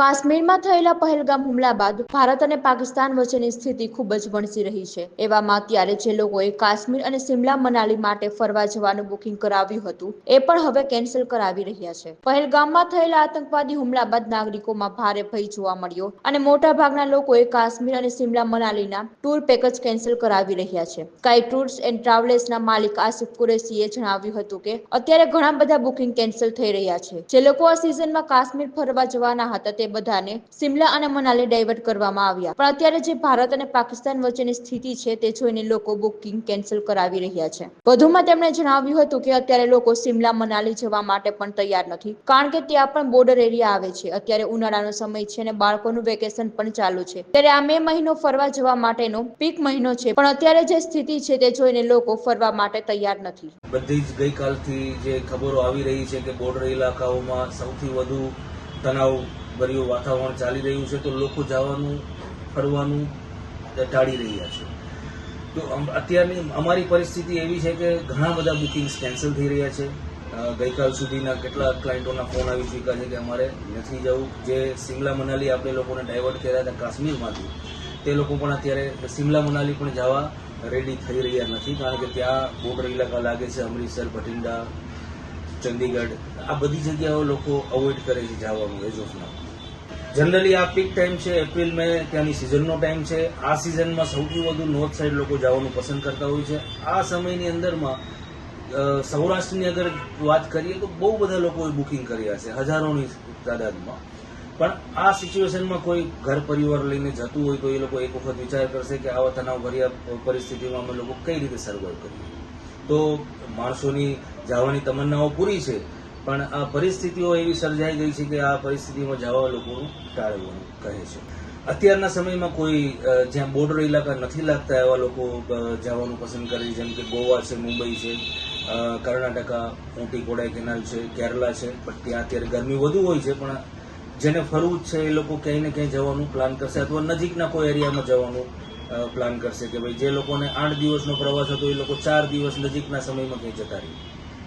કાશ્મીરમાં થયેલા પહેલગામ હુમલા બાદ ભારત અને પાકિસ્તાન વચ્ચેની સ્થિતિ ખૂબ જ વણસી રહી છે. એવામાં અત્યારે જે લોકોએ કાશ્મીર અને સિમલા મનાલી માટે ફરવા જવાનું બુકિંગ કરાવ્યું હતું, એ પણ હવે કેન્સલ કરાવી રહ્યા છે. પહેલગામમાં થયેલા આતંકવાદી હુમલા બાદ નાગરિકોમાં ભારે ભય જોવા મળ્યો અને મોટા ભાગના લોકોએ કાશ્મીર અને સિમલા મનાલીના ટૂર પેકેજ કેન્સલ કરાવી રહ્યા છે. સ્કાય ટૂર્સ એન્ડ ટ્રાવેલ્સના માલિક આસિફ કુરેશીએ જણાવ્યું હતું કે, અત્યારે ઘણા બધા બુકિંગ કેન્સલ થઈ રહ્યા છે. જે લોકો આ સિઝનમાં કાશ્મીર ફરવા જવાના હતા તે બધાને સિમલા અને મનાલી ડાયવર્ટ કરવામાં આવ્યા. પણ અત્યારે જે ભારત અને પાકિસ્તાન વચ્ચેની સ્થિતિ છે તે જોઈને લોકો બુકિંગ કેન્સલ કરાવી રહ્યા છે. વધુમાં તેમણે જણાવ્યું હતું કે અત્યારે લોકો સિમલા, મનાલી જવા માટે પણ તૈયાર નથી, કારણ કે ત્યાં પણ બોર્ડર એરિયા આવે છે. અત્યારે ઉનાળાનો સમય છે અને બાળકોનું વેકેશન પણ ચાલુ છે. ત્યારે આ મે મહિનો ફરવા જવા માટેનો પીક મહિનો છે, પણ અત્યારે જે સ્થિતિ છે તે જોઈને લોકો ફરવા માટે તૈયાર નથી. બધી જ ગઈકાલથી જે ખબરો આવી રહી છે કે બોર્ડર ઇલાકાઓમાં સૌથી વધુ તણાવ ભર્યું વાતાવરણ ચાલી રહ્યું છે તો લોકો જવાનું, ફરવાનું ટાળી રહ્યા છે. તો અત્યારની અમારી પરિસ્થિતિ એવી છે કે ઘણા બધા બુકિંગ્સ કેન્સલ થઈ રહ્યા છે. ગઈકાલ સુધીના કેટલા ક્લાયન્ટોના ફોન આવી ચૂક્યા છે કે અમારે નથી જવું. જે સિમલા મનાલી આપણે લોકોને ડાયવર્ટ કર્યા હતા કાશ્મીરમાંથી, તે લોકો પણ અત્યારે સિમલા મનાલી પણ જવા રેડી થઈ રહ્યા નથી. કારણ કે ત્યાં બોર્ડર ઇલાકા લાગે છે, અમૃતસર, ભટિંડા, ચંદીગઢ. આ બધી જગ્યાઓ લોકો અવોઇડ કરે છે જવાનું એજ જનરલી આ પીક ટાઈમ છે એપ્રિલ મે ત્યાંની સિઝનનો ટાઈમ છે. આ સિઝનમાં સૌથી વધુ નોર્થ સાઈડ લોકો જવાનું પસંદ કરતા હોય છે. આ સમયની અંદરમાં સૌરાષ્ટ્રની અગર વાત કરીએ તો બહુ બધા લોકોએ બુકિંગ કર્યા છે, હજારોની તાદાદમાં. પણ આ સિચ્યુએશનમાં કોઈ ઘર પરિવાર લઈને જતું હોય તો એ લોકો એક વખત વિચાર કરશે કે આવા તણાવભર્યા પરિસ્થિતિમાં અમે લોકો કઈ રીતે સર્વાઈવ કરીએ. તો માણસોની જવાની તમન્નાઓ પૂરી છે. પણ આ પરિસ્થિતિઓ એવી સર્જાઈ ગઈ છે કે આ પરિસ્થિતિમાં જવા લોકોનું ટાળવું કહે છે. અત્યારના સમયમાં કોઈ જ્યાં બોર્ડર ઇલાકા નથી લાગતા એવા લોકો જવાનું પસંદ કરે છે. જેમ કે ગોવા છે, મુંબઈ છે કર્ણાટકા, ઊટી કોડાઈકેનાલ છે, કેરલા છે. પણ ત્યાં અત્યારે ગરમી વધુ હોય છે. પણ જેને ફરવું જ છે, એ લોકો ક્યાંય ને ક્યાંય જવાનું પ્લાન કરશે અથવા નજીકના કોઈ એરિયામાં જવાનું પ્લાન કરશે કે ભાઈ જે લોકોને આઠ દિવસનો પ્રવાસ હતો, એ લોકો ચાર દિવસ નજીકના સમયમાં ક્યાંય જતા રહે